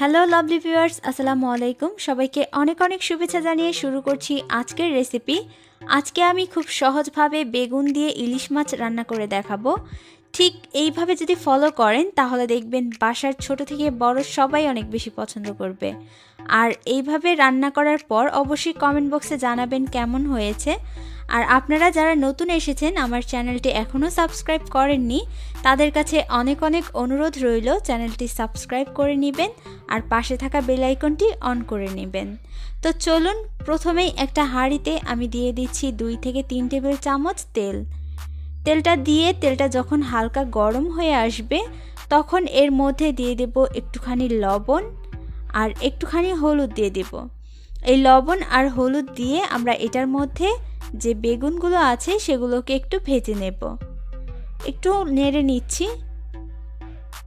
Hello lovely viewers আসসালামু আলাইকুম সবাইকে অনেক অনেক শুভেচ্ছা জানিয়ে শুরু করছি আজকের রেসিপি আজকে আমি খুব সহজভাবে বেগুন দিয়ে ইলিশ মাছ রান্না করে দেখাবো। ঠিক এইভাবে যদি ফলো করেন, তাহলে দেখবেন বাসার ছোট থেকে বড় সবাই অনেক বেশি পছন্দ করবে। আর এইভাবে রান্না করার পর অবশ্যই কমেন্ট বক্সে জানাবেন কেমন হয়েছে। আর আপনারা যারা নতুন এসেছেন, আমার চ্যানেলটি এখনও সাবস্ক্রাইব করেননি, তাদের কাছে অনেক অনেক অনুরোধ রইল চ্যানেলটি সাবস্ক্রাইব করে নেবেন আর পাশে থাকা বেল আইকনটি অন করে নেবেন। তো চলুন, প্রথমেই একটা হাঁড়িতে আমি দিয়ে দিচ্ছি দুই থেকে তিন টেবিল চামচ তেল। তেলটা দিয়ে তেলটা যখন হালকা গরম হয়ে আসবে, তখন এর মধ্যে দিয়ে দেব একটুখানি লবণ আর একটুখানি হলুদ দিয়ে দেব। এই লবণ আর হলুদ দিয়ে আমরা এটার মধ্যে যে বেগুনগুলো আছে, সেগুলোকে একটু ভেজে নেব। একটু নেড়ে নিচ্ছি।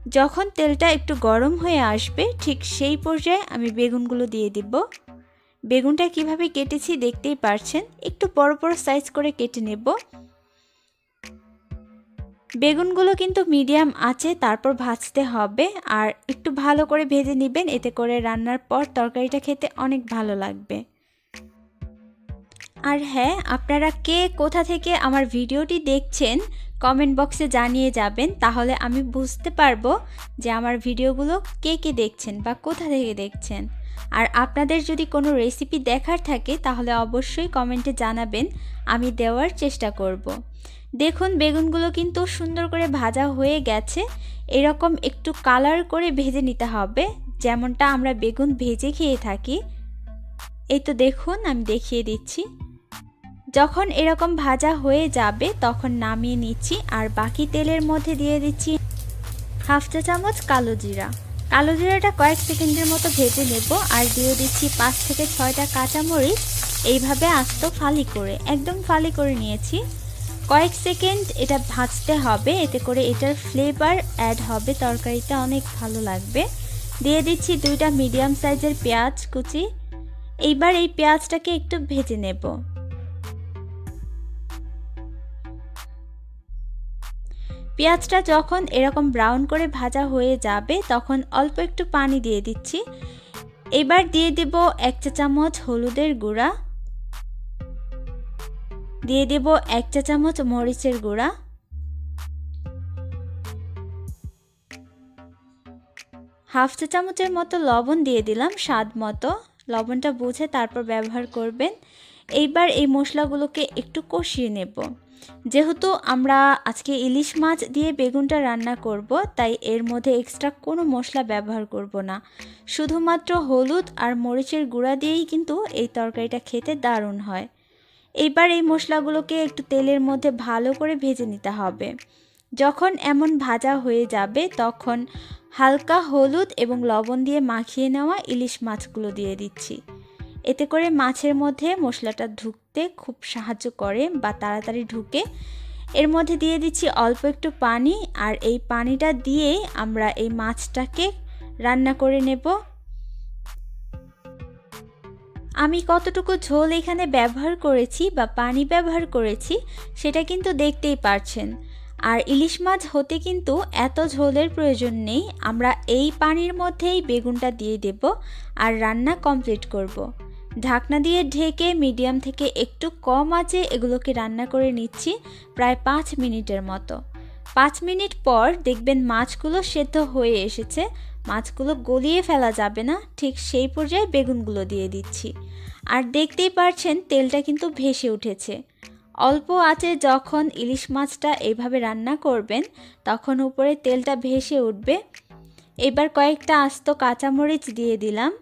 যখন তেলটা একটু গরম হয়ে আসবে, ঠিক সেই পর্যায়ে আমি বেগুনগুলো দিয়ে দিব। বেগুনটা কীভাবে কেটেছি দেখতেই পারছেন? একটু বড় বড় সাইজ করে কেটে নেব। বেগুনগুলো কিন্তু মিডিয়াম আছে, তারপর ভাজতে হবে। আর একটু ভালো করে ভেজে নেবেন, এতে করে রান্নার পর তরকারিটা খেতে অনেক ভালো লাগবে। আর হ্যাঁ আপনারা কে কোথা থেকে আমার ভিডিওটি দেখছেন কমেন্ট বক্সে জানিয়ে যাবেন, তাহলে আমি বুঝতে পারব যে আমার ভিডিওগুলো কে কে দেখছেন বা কোথা থেকে দেখছেন। আর আপনাদের যদি কোনো রেসিপি দেখার থাকে, তাহলে অবশ্যই কমেন্টে জানাবেন, আমি দেওয়ার চেষ্টা করব। দেখুন, বেগুনগুলো কিন্তু সুন্দর করে ভাজা হয়ে গেছে। এরকম একটু কালার করে ভেজে নিতে হবে, যেমনটা আমরা বেগুন ভেজে খেয়ে থাকি। এই তো দেখুন, আমি দেখিয়ে দিচ্ছি। যখন এরকম ভাজা হয়ে যাবে, তখন নামিয়ে নিচ্ছি আর বাকি তেলের মধ্যে দিয়ে দিচ্ছি হাফ চা চামচ কালো জিরা। কালো জিরাটা কয়েক সেকেন্ডের মতো ভেজে নেব আর দিয়ে দিচ্ছি পাঁচ থেকে ছয়টা কাঁচামরিচ। এইভাবে আস্ত ফালি করে, একদম ফালি করে নিয়েছি। কয়েক সেকেন্ড এটা ভাজতে হবে, এতে করে এটার ফ্লেভার অ্যাড হবে, তরকারিটা অনেক ভালো লাগবে। দিয়ে দিচ্ছি দুইটা মিডিয়াম সাইজের পেঁয়াজ কুচি। এইবার এই পেঁয়াজটাকে একটু ভেজে নেব। পেঁয়াজটা যখন এরকম ব্রাউন করে ভাজা হয়ে যাবে, তখন অল্প একটু পানি দিয়ে দিচ্ছি। এবার দিয়ে দেব এক চা চামচ হলুদের গুঁড়া। দিয়ে দেব এক চা চামচ মরিচের গুঁড়া। হাফ চা চামচের মতো লবণ দিয়ে দিলাম স্বাদ মতো। লবণটা বুঝে তারপর ব্যবহার করবেন। এইবার এই মশলাগুলোকে একটু কষিয়ে নেব। যেহেতু আমরা আজকে ইলিশ মাছ দিয়ে বেগুনটা রান্না করব, তাই এর মধ্যে এক্সট্রা কোনো মশলা ব্যবহার করব না। শুধুমাত্র হলুদ আর মরিচের গুঁড়া দিয়েই কিন্তু এই তরকারিটা খেতে দারুণ হয়। এইবার এই মশলাগুলোকে একটু তেলের মধ্যে ভালো করে ভেজে নিতে হবে। যখন এমন ভাজা হয়ে যাবে, তখন হালকা হলুদ এবং লবণ দিয়ে মাখিয়ে নেওয়া ইলিশ মাছগুলো দিয়ে দিচ্ছি। এতে করে মাছের মধ্যে মশলাটা ঢুকতে খুব সাহায্য করে বা তাড়াতাড়ি ঢুকে। এর মধ্যে দিয়ে দিচ্ছি অল্প একটু পানি আর এই পানিটা দিয়েই আমরা এই মাছটাকে রান্না করে নেব। আমি কতটুকু ঝোল এখানে ব্যবহার করেছি বা পানি ব্যবহার করেছি সেটা কিন্তু দেখতেই পারছেন। আর ইলিশ মাছ হতে কিন্তু এত ঝোলের প্রয়োজন নেই, আমরা এই পানির মধ্যেই বেগুনটা দিয়ে দেব আর রান্না কমপ্লিট করব। ঢাকনা দিয়ে ঢেকে মিডিয়াম থেকে একটু কম আঁচে এগুলোকে রান্না করে নিচ্ছি প্রায় পাঁচ মিনিটের মতো। পাঁচ মিনিট পর দেখবেন মাছগুলো সেদ্ধ হয়ে এসেছে। মাছগুলো গলিয়ে ফেলা যাবে না, ঠিক সেই পর্যায়ে বেগুনগুলো দিয়ে দিচ্ছি। আর দেখতেই পারছেন তেলটা কিন্তু ভেসে উঠেছে। অল্প আঁচে যখন ইলিশ মাছটা এইভাবে রান্না করবেন, তখন উপরে তেলটা ভেসে উঠবে। এবার কয়েকটা আস্ত কাঁচামরিচ দিয়ে দিলাম।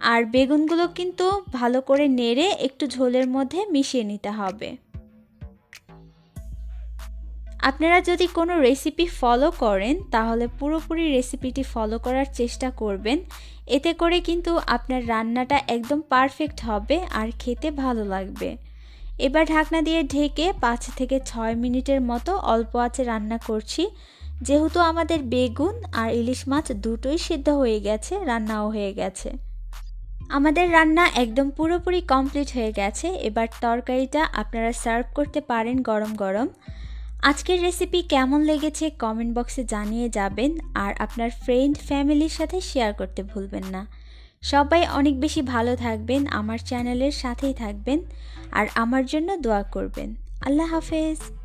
আর বেগুনগুলো কিন্তু ভালো করে নেড়ে একটু ঝোলের মধ্যে মিশিয়ে নিতে হবে। আপনারা যদি কোনো রেসিপি ফলো করেন, তাহলে পুরোপুরি রেসিপিটি ফলো করার চেষ্টা করবেন। এতে করে কিন্তু আপনার রান্নাটা একদম পারফেক্ট হবে আর খেতে ভালো লাগবে। এবার ঢাকনা দিয়ে ঢেকে পাঁচ থেকে ছয় মিনিটের মতো অল্প আছে রান্না করছি। যেহেতু আমাদের বেগুন আর ইলিশ মাছ দুটোই সিদ্ধ হয়ে গেছে, রান্নাও হয়ে গেছে। আমাদের রান্না একদম পুরোপুরি কমপ্লিট হয়ে গেছে। এবার তরকারিটা আপনারা সার্ভ করতে পারেন গরম গরম। আজকের রেসিপি কেমন লেগেছে কমেন্ট বক্সে জানিয়ে যাবেন আর আপনার ফ্রেন্ড ফ্যামিলির সাথে শেয়ার করতে ভুলবেন না। সবাই অনেক বেশি ভালো থাকবেন, আমার চ্যানেলের সাথেই থাকবেন আর আমার জন্য দোয়া করবেন। আল্লাহ হাফেজ।